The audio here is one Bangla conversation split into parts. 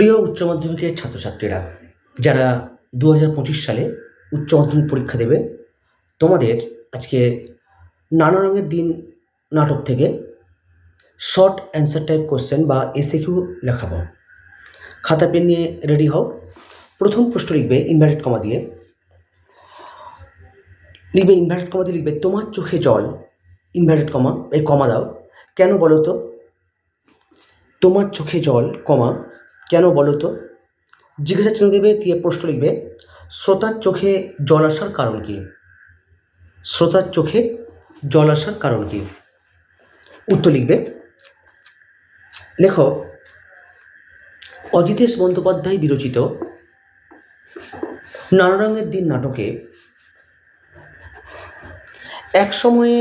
প্রিয় উচ্চ মাধ্যমিকের ছাত্রছাত্রীরা, যারা দু হাজার পঁচিশ সালে উচ্চ মাধ্যমিক পরীক্ষা দেবে, তোমাদের আজকে নানা রঙের দিন নাটক থেকে শর্ট অ্যান্সার টাইপ কোশ্চেন বা এসে কিউ লেখাবো। খাতা, পেন নিয়ে রেডি হও। প্রথম প্রশ্ন লিখবে ইনভার্টেড কমা দিয়ে। লিখবে ইনভার্টেড কমা দিয়ে লিখবে, তোমার চোখে জল ইনভার্টেড কমা এই কমা দাও। কেন বলো তো? তোমার চোখে জল কমা কেন বলো তো? জিজ্ঞাসা চিহ্ন দেবে, দিয়ে প্রশ্ন লিখবে, শ্রোতার চোখে জল আসার কারণ কি? শ্রোতার চোখে জল আসার কারণ কি? উত্তর লিখবে, লেখো, অজিতেশ বন্দ্যোপাধ্যায় বিরচিত নানা রঙের দিন নাটকে এক সময়ে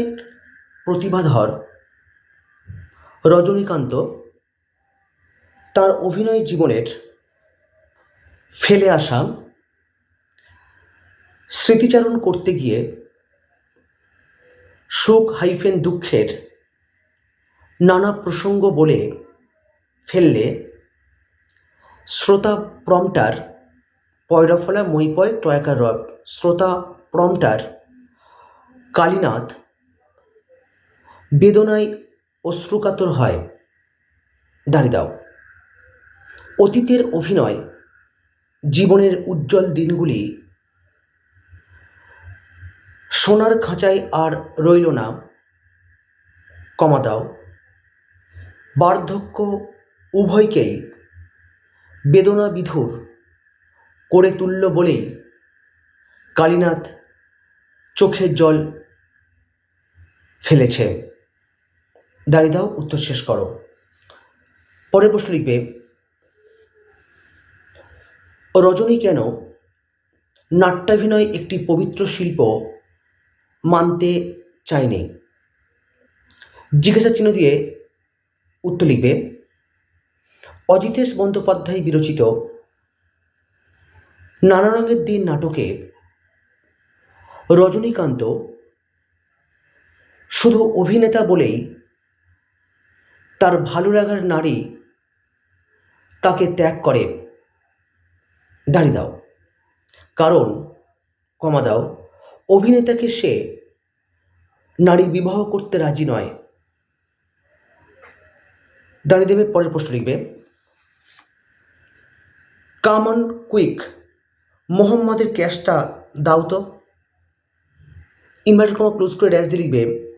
প্রতিভাধর রজনীকান্ত তার অভিনয় জীবনের ফেলে আসা স্মৃতিচারণ করতে গিয়ে শোক হাইফেন দুঃখের নানা প্রসঙ্গ বলে ফেললে শ্রোতা প্রমটার পয়রাফলা মইপয় টয়কার রব, শ্রোতা প্রমটার কালীনাথ বেদনায় অশ্রুকাতর হয়, দাঁড়িয়ে দাও। অতীতের অভিনয়, জীবনের উজ্জ্বল দিনগুলি সোনার খাঁচায় আর রইল না। কমা দাও। বার্ধক্য উভয়কেই বেদনা বিধুর করে তুলল বলেই কালীনাথ চোখের জল ফেলেছে। দাঁড়িয়ে দাও, উত্তর শেষ করো। পরের প্রশ্ন লিখবে রজনী কেন নাট্যাভিনয় একটি পবিত্র শিল্প মানতে চায়নি জিজ্ঞাসা চিহ্ন দিয়ে উত্তর লিখবে, অজিতেশ বন্দ্যোপাধ্যায় বিরচিত নানা রঙের দিন নাটকে রজনীকান্ত শুধু অভিনেতা বলেই তার ভালো লাগার নারী তাকে ত্যাগ করে। দাঁড়িয়ে দাও। কারণ কমা দাও, অভিনেতাকে সে নারী বিবাহ করতে রাজি নয়। দাঁড়িয়ে দেবে, পরের প্রশ্ন লিখবে। কামন কুইক মোহাম্মদের ক্যাশটা দাও তো। ইনভার্টেড কমা ক্লোজ করে ড্যাশ দিয়ে লিখবে,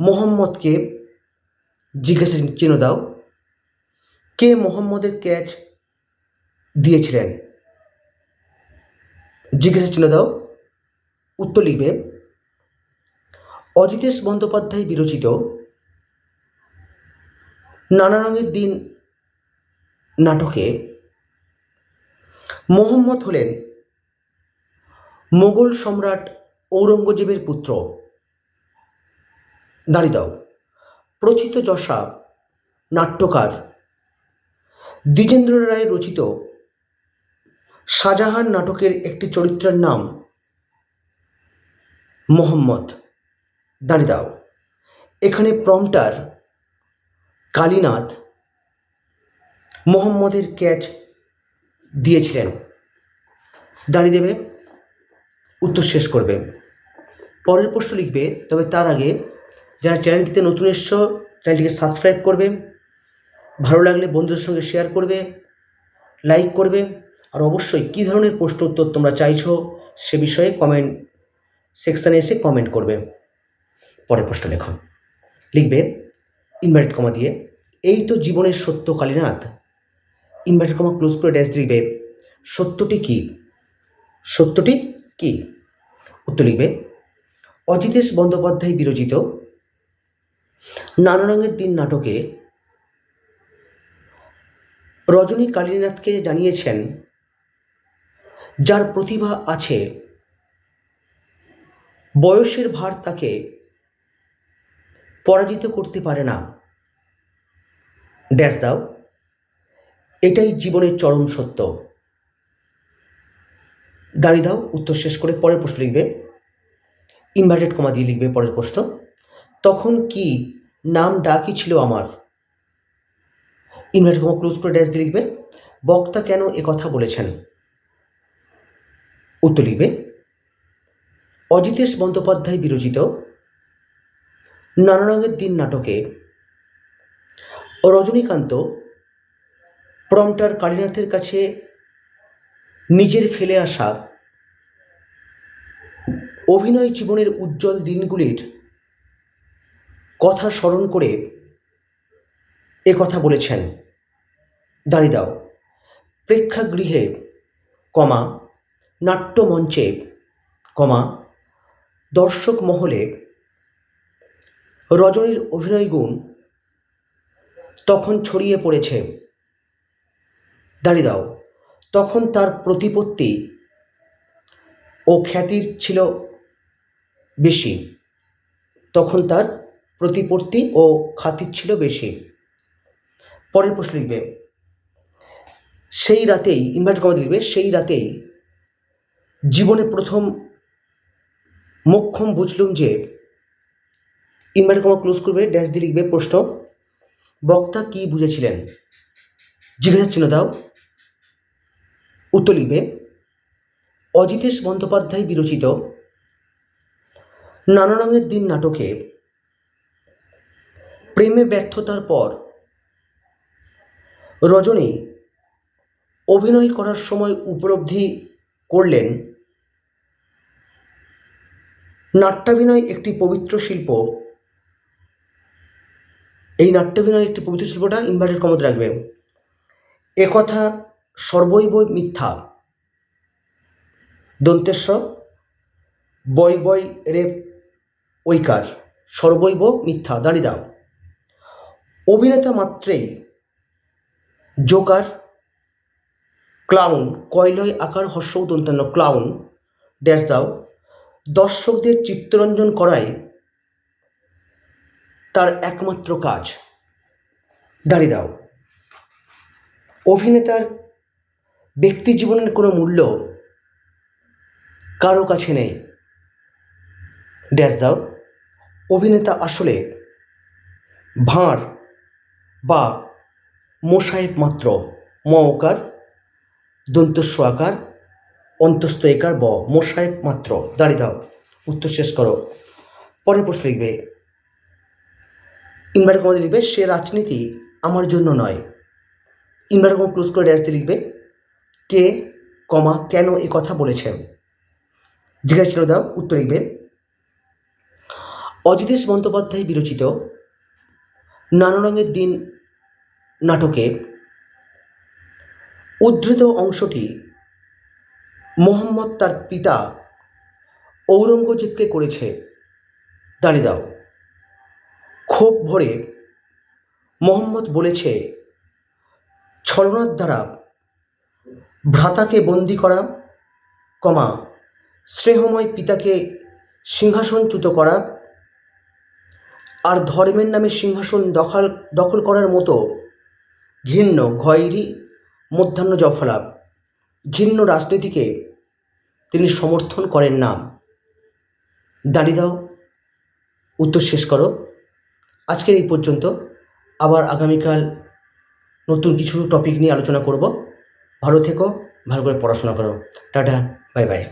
মোহাম্মদকে জিজ্ঞাসা চিহ্ন দাও। কে মোহাম্মদের ক্যাচ দিয়েছিলেন? জিজ্ঞাসা চিহ্ন দাও। উত্তর লিখবে, অজিতেশ বন্দ্যোপাধ্যায় বিরচিত নানা রঙের দিন নাটকে মোহাম্মদ হলেন মোগল সম্রাট ঔরঙ্গজেবের পুত্র। দাঁড়িয়ে দাও। প্রথিত যশা নাট্যকার দ্বিজেন্দ্র রায় রচিত শাহজাহান নাটকের একটি চরিত্রের নাম মোহাম্মদ দাঁড়িয়ে দাও এখানে প্রম্পটার কালীনাথ মোহাম্মদের ক্যাচ দিয়েছিলেন। দাঁড়িয়ে দেবে উত্তর শেষ করবে। পরের প্রশ্ন লিখবে, তবে তার আগে যারা চ্যানেলটিতে নতুন এসছো চ্যানেলটিকে সাবস্ক্রাইব করবে। ভালো লাগলে বন্ধুদের সঙ্গে শেয়ার করবে লাইক করবে। আর অবশ্যই কী ধরনের প্রশ্ন উত্তর তোমরা চাইছো সে বিষয়ে কমেন্ট সেকশানে এসে কমেন্ট করবে। পরের প্রশ্ন লেখো লিখবে ইনভার্টেড কমা দিয়ে, এই তো জীবনের সত্য, কালীনাথ। ইনভার্টেড কমা ক্লোজ করে ড্যাশ লিখবে, সত্যটি কি? সত্যটি কি? উত্তর লিখবে, অজিতেশ বন্দ্যোপাধ্যায় বিরচিত নানা রঙের দিন নাটকে রজনী কালীনাথকে জানিয়েছেন যার প্রতিভা আছে, বয়সের ভার তাকে পরাজিত করতে পারে না। ড্যাশ দাও। এটাই জীবনের চরম সত্য। দাঁড়িয়ে দাও, উত্তর শেষ করে পরের প্রশ্ন লিখবে। ইনভার্টেড কমা দিয়ে লিখবে পরের প্রশ্ন। তখন কি নাম ডাকই ছিল আমার? ইনভার্টেড কমা ক্লোজ করে ড্যাশ দিয়ে লিখবে। বক্তা কেন এ কথা বলেছেন? উত্তর লিখবে, অজিতেশ বন্দ্যোপাধ্যায় বিরচিত নানা রঙের দিন নাটকে রজনীকান্ত প্রমটার কালীনাথের কাছে নিজের ফেলে আসা অভিনয় জীবনের উজ্জ্বল দিনগুলির কথা স্মরণ করে এ কথা বলেছেন। দাঁড়িয়ে দাও। প্রেক্ষাগৃহে, কমা নাট্যমঞ্চে, কমা, দর্শক মহলে রজনীর অভিনয় গুণ তখন ছড়িয়ে পড়েছে। দাঁড়িয়ে দাও, তখন তার প্রতিপত্তি ও খ্যাতির ছিল বেশি, তখন তার প্রতিপত্তি ও খ্যাতির ছিল বেশি। পরের প্রশ্ন লিখবে, সেই রাতেই ইনভার্ট কমা লিখবে, সেই রাতেই জীবনে প্রথম মোক্ষম বুঝলুম যে ইনভার্ট কমা ক্লোজ করবে, ড্যাশ দিয়ে লিখবে প্রশ্ন। বক্তা কি বুঝেছিলেন? জিজ্ঞাসা চিহ্ন দাও। উত্তর লিখবে, অজিতেশ বন্দ্যোপাধ্যায় বিরচিত নানা রঙের দিন নাটকে প্রেমে ব্যর্থতার পর রজনী অভিনয় করার সময় উপলব্ধি করলেন নাট্যাভিনয় একটি পবিত্র শিল্প। এই নাট্যাভিনয় একটি পবিত্র শিল্পটা ইনভার্টেড কমতে রাখবে। একথা সর্বৈব মিথ্যা। দন্তেশ্ব, বই বই রে ঐকার, সর্বৈব মিথ্যা দাঁড়িয়ে দাও। অভিনেতা মাত্রেই জোকার, ক্লাউন, কয়লয়, আকার হর্ষ দন্তান্ন ক্লাউন, ড্যাশ দাও। দর্শকদের চিত্তরঞ্জন করাই তার একমাত্র কাজ। দাঁড়িয়ে দাও। অভিনেতার ব্যক্তি জীবনের কোনো মূল্য কারও কাছে নেই। ড্যাশ দাও। অভিনেতা আসলে ভাঁড় বা মোসাহেব মাত্র ম ওকার দন্তস্ব আকার অন্তস্থ একার ব মোসাহেব মাত্র দাঁড়িয়ে দাও। উত্তর শেষ করো। পরের প্রশ্ন লিখবে, ইনভার্টার কমাতে লিখবে, সে রাজনীতি আমার জন্য নয়। ইনভার্টার কমা ক্লোজ করে ড্যাশ দিয়ে লিখবে, কে, কমা, কেন এ কথা বলেছেন? জিজ্ঞাসা ছিল দাও, উত্তর লিখবে, অজিতেশ বন্দ্যোপাধ্যায় বিরচিত নানা রঙের দিন নাটকে উদ্ধৃত অংশটি মোহাম্মদ তার পিতা ঔরঙ্গজেবকে করেছে। দাঁড়িয়ে দাও। ক্ষোভ ভরে মোহাম্মদ বলেছে, ছলনার দ্বারা ভ্রাতাকে বন্দি করা, কমা, স্নেহময় পিতাকে সিংহাসনচ্যুত করা আর ধর্মের নামে সিংহাসন দখল দখল করার মতো ঘৃণ্য, ঘয়রি, মধ্যাহ্ন জফলা ঘৃণ্য রাজনীতিকে তিনি সমর্থন করেন না। দাঁড়িয়ে দাও, উত্তর শেষ করো। আজকের এই পর্যন্ত আবার আগামীকাল নতুন কিছু টপিক নিয়ে আলোচনা করব। ভালো থেকো, ভালো করে পড়াশোনা করো। Tata bye bye